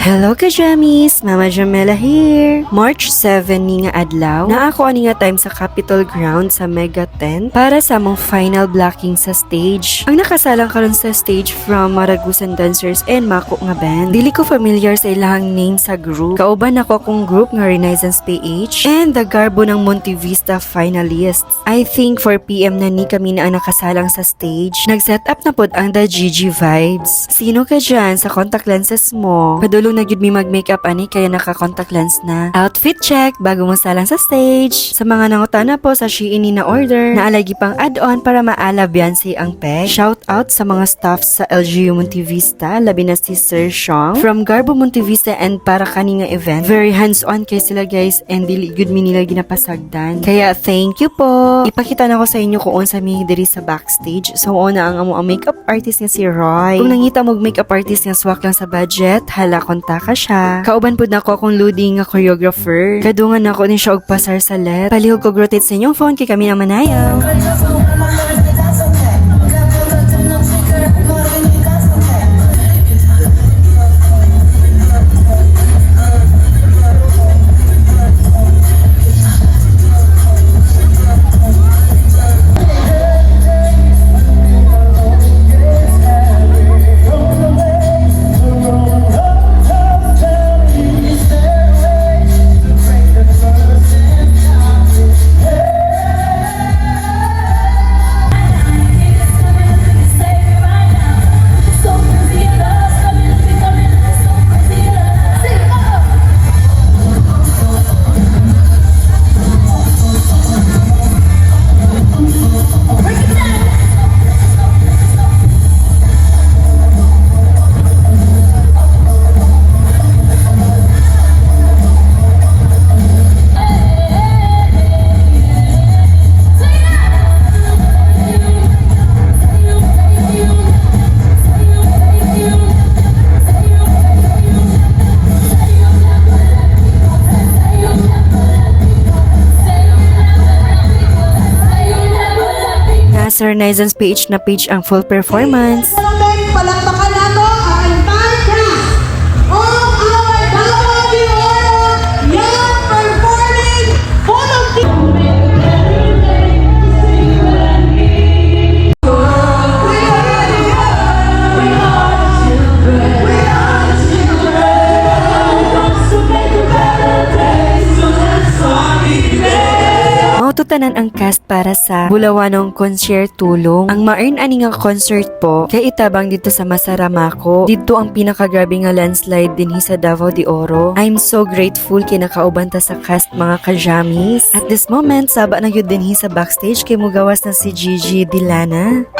Hello ka Jamis! Mama Jamela here! March 7 ni nga adlaw, na ako ani nga time sa Capitol Ground sa Mega Tent para sa among final blocking sa stage. Ang nakasalang karon sa stage from Maragusan Dancers and Mako nga band. Dili ko familiar sa ilahang name sa group. Kauban ako akong group nga Renaissance PH and the garbo ng Monte Vista finalists. I think 4 PM na ni kami na ang nakasalang sa stage. Nag-set up na pod ang The GG Vibes. Sino ka dyan sa contact lenses mo? Padulong na gyud mi mag-makeup ani kaya naka-contact lens na. Outfit check bago mo salang sa stage. Sa mga nangutana po sa Shein ni na order, naalagi pang add-on para maala Beyonce ang peg. Shout out sa mga staff sa LGU Montevista, labi na si Sir Sean from Garbo Montevista and para kani nga event. Very hands-on kay sila guys and dili good mi nila ginapasagdan. Kaya thank you po. Ipakita na ko sa inyo kung unsa mi diri sa backstage. So una ang amo ang makeup artist nga si Roy. Kung nangita mo makeup artist nga swak lang sa budget, hala konta ka siya. Kauban pud nako akong loading nga choreographer. Kadungan nako ni siya og pasar sa let. Palihog ko rotate sa inyong phone kay kami na manayaw. Nasa Renaissance page na page ang full performance. Palakpak, palakpakan Maututanan ang cast para sa Bulawanong Concert Tulong. Ang ma-earn ani nga concert po kay itabang dito sa Masaramako. Dito ang pinakagrabe nga landslide din sa Davao de Oro. I'm so grateful kay nakauban ta sa cast mga kajamis. At this moment, saba na yun din sa backstage kay mugawas na si Gigi Dilana.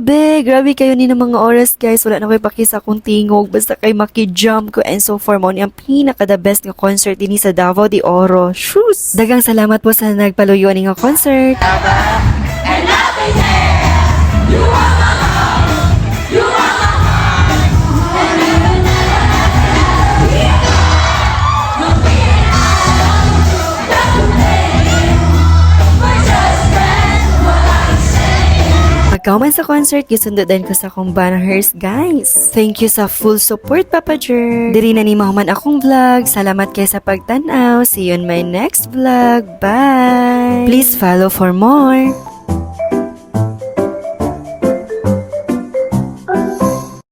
Grabe, grabe kayo ni mga oras guys. Wala na ko'y pakisa kung tingog. Basta kay maki-jump ko. And so far, mo ni ang pinaka the best nga concert din sa Davao de Oro. Shoes! Dagang salamat po sa nagpaluyo ni nga concert. Pagkauman sa concert, gisundo din ko sa akong banners, guys. Thank you sa full support, Papa Jer. Diri na ni mahuman akong vlog. Salamat kay sa pagtanaw. See you in my next vlog. Bye! Please follow for more.